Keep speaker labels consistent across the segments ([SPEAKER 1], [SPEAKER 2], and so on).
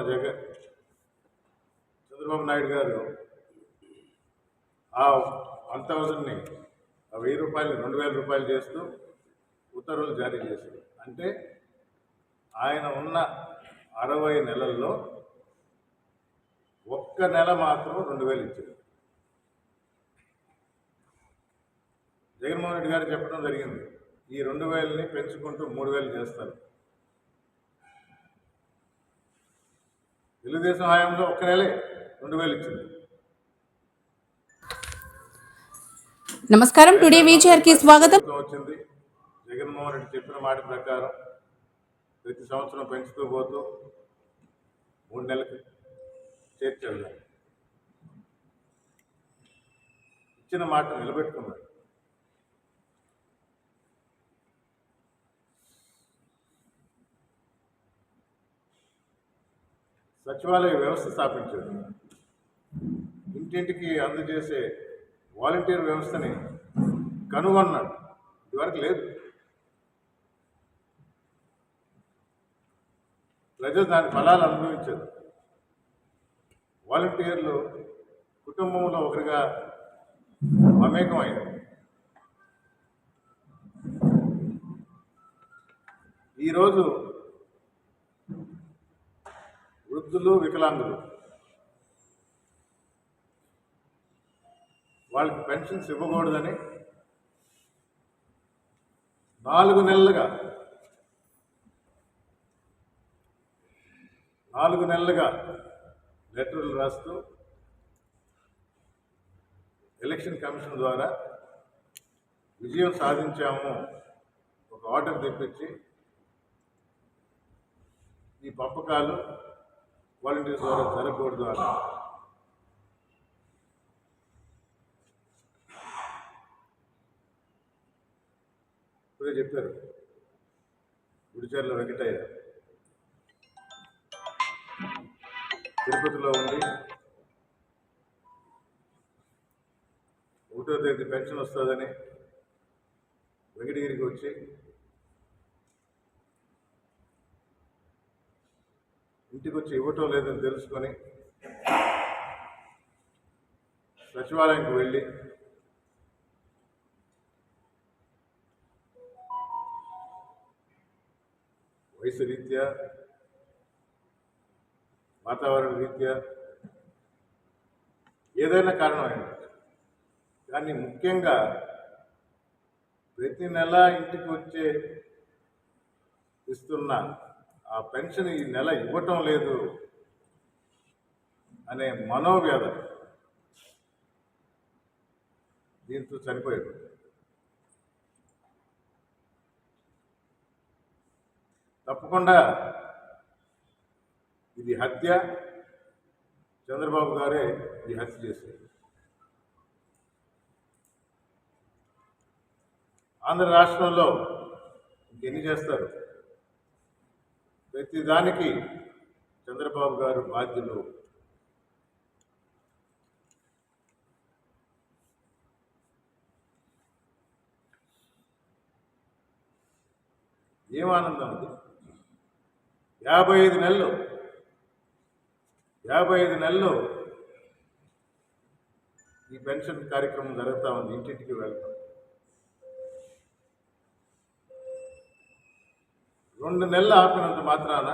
[SPEAKER 1] మన జగన్ చంద్రబాబు నాయుడు గారు ఆ వన్ థౌజండ్ని ఆ వెయ్యి రూపాయలు రెండు వేల రూపాయలు చేస్తూ ఉత్తర్వులు జారీ చేశారు. అంటే ఆయన ఉన్న అరవై నెలల్లో ఒక్క నెల మాత్రం రెండు వేలు ఇచ్చారు. జగన్మోహన్ రెడ్డి గారు చెప్పడం జరిగింది. ఈ రెండు వేలని పెంచుకుంటూ మూడు వేలు చేస్తారు. తెలుగుదేశం హయాంలో ఒక్క నెలే రెండు వేలు ఇచ్చింది.
[SPEAKER 2] నమస్కారం. టుడే వీచర్కి స్వాగతం
[SPEAKER 1] వచ్చింది. జగన్మోహన్ రెడ్డి చెప్పిన మాట ప్రకారం ప్రతి సంవత్సరం పెంచుతూ పోతూ మూడు నెలలకు దాన్ని. ఇచ్చిన మాట నిలబెట్టుకున్నాడు సచివాలయ వ్యవస్థ స్థాపించాడు ఇంటింటికి అందజేసే వాలంటీర్ వ్యవస్థని కనుగొన్నాడు. ఇదివరకు లేదు. ప్రజలు దాని ఫలాలు అనుభవించారు. వాలంటీర్లు కుటుంబంలో ఒకరిగా మమేకమయ్యారు ఈరోజు వృద్ధులు వికలాంగులు. వాళ్ళకి పెన్షన్స్ ఇవ్వకూడదని నాలుగు నెలలుగా నాలుగు నెలలుగా లెటర్లు రాస్తూ ఎలక్షన్ కమిషన్ ద్వారా విజయం సాధించాము. ఒక ఆర్డర్ తెప్పించి ఈ పంపకాలు వాలంటీర్ ద్వారా జరగకూడదు ద్వారా. ఇప్పుడే చెప్పారు. గుడిచర్ల వెంకటయ్య. తిరుపతిలో ఉండి ఒకటో తేదీ పెన్షన్ వస్తుందని వెంకటగిరికి వచ్చి ఇంటికి వచ్చి ఇవ్వటం లేదని తెలుసుకొని సచివాలయంకి వెళ్ళి వయసు రీత్యా వాతావరణ రీత్యా ఏదైనా కారణమైంది కానీ ముఖ్యంగా ప్రతి నెల ఇంటికి వచ్చే ఇస్తున్న ఆ పెన్షన్ ఈ నెల ఇవ్వటం లేదు అనే మనోవ్యాధ దీంతో చనిపోయాడు. తప్పకుండా ఇది హత్య. చంద్రబాబు గారే ఈ హత్య చేశారు. ఆంధ్ర రాష్ట్రంలో ఇంకెన్ని చేస్తారు? ప్రతిదానికి చంద్రబాబు గారు బాధ్యులు. ఏం ఆనందం అది? యాభై ఐదు నెలలు. యాభై ఐదు నెలలు ఈ పెన్షన్ కార్యక్రమం జరుగుతూ ఉంది. ఇంటింటికి వెళ్తాం. రెండు నెలలు ఆపినంత మాత్రాన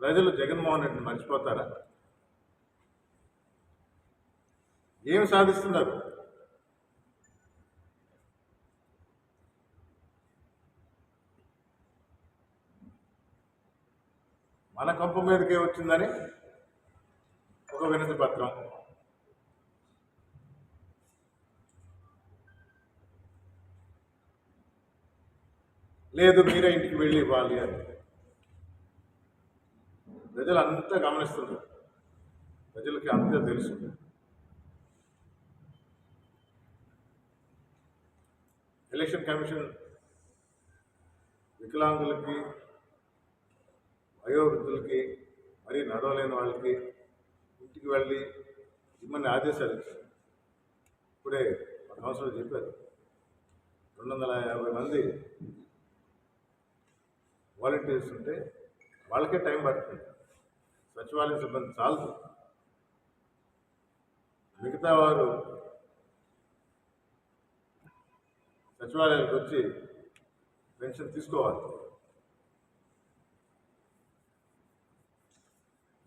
[SPEAKER 1] ప్రజలు జగన్మోహన్ రెడ్డిని మర్చిపోతారా? ఏమి సాధిస్తున్నారు? మన కంపు మీదకే వచ్చిందని ఒక వినతి పత్రం. లేదు మీరే ఇంటికి వెళ్ళి ఇవ్వాలి అని. ప్రజలు అంతా గమనిస్తున్నారు. ప్రజలకి అంతా తెలుసు. ఎలక్షన్ కమిషన్ వికలాంగులకి వయోవృద్ధులకి మరీ నడవలేని వాళ్ళకి ఇంటికి వెళ్ళి ఇమ్మని ఆదేశాలు ఇచ్చారు. ఇప్పుడే ఒక సంవత్సరం చెప్పారు. రెండు వందల యాభై మంది వాలంటీర్స్ ఉంటే వాళ్ళకే టైం పడుతుంది. సచివాలయ సిబ్బంది చాలదు. మిగతా వారు సచివాలయానికి వచ్చి పెన్షన్ తీసుకోవాలి.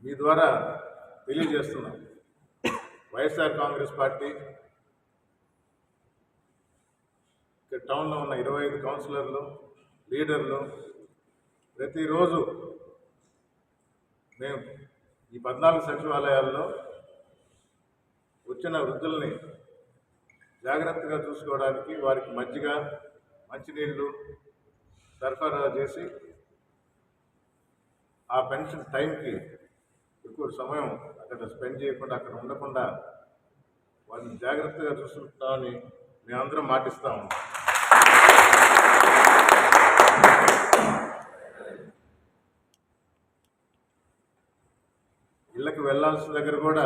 [SPEAKER 1] మీ ద్వారా తెలియజేస్తున్నాం. వైఎస్ఆర్ కాంగ్రెస్ పార్టీ ఇక్కడ టౌన్లో ఉన్న ఇరవై ఐదు కౌన్సిలర్లు లీడర్లు ప్రతిరోజు మేము ఈ పద్నాలుగు సచివాలయాల్లో వచ్చిన వృద్ధుల్ని జాగ్రత్తగా చూసుకోవడానికి వారికి మజ్జిగ మంచినీళ్ళు సరఫరా చేసి ఆ పెన్షన్ టైంకి ఎక్కువ సమయం అక్కడ స్పెండ్ చేయకుండా అక్కడ ఉండకుండా వారిని జాగ్రత్తగా చూసుకుంటామని మేమందరం మాటిస్తూ ఉంటాం వెళ్ళాల్సిన దగ్గర కూడా